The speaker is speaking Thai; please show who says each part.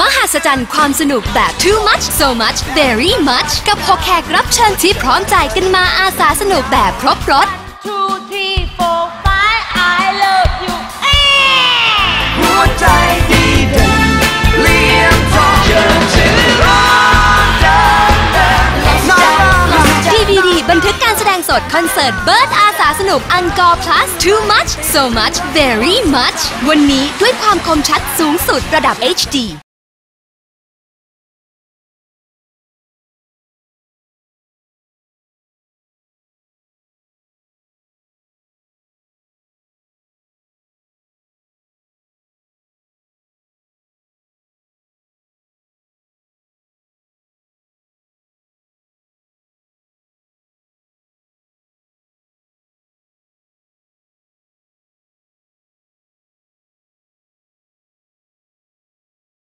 Speaker 1: มหัศจรรย์ความสนุกแบบ too much so much very much กับ6แขกรับเชิญที่พร้อมใจกันมาอาสาสนุกแบบครบรถ
Speaker 2: two three four five I love you
Speaker 3: หัวใจดีเด่นเลี้ยงทองเชิญชื่อร้องเดินเดินน้อง
Speaker 1: บันทึกการแสดงสดคอนเสิร์ตเบิร์ดอาสาสนุกอังกอร์ plus too much so much very much วันนี้ด้วยความคมชัดสูงสุดระดับ HD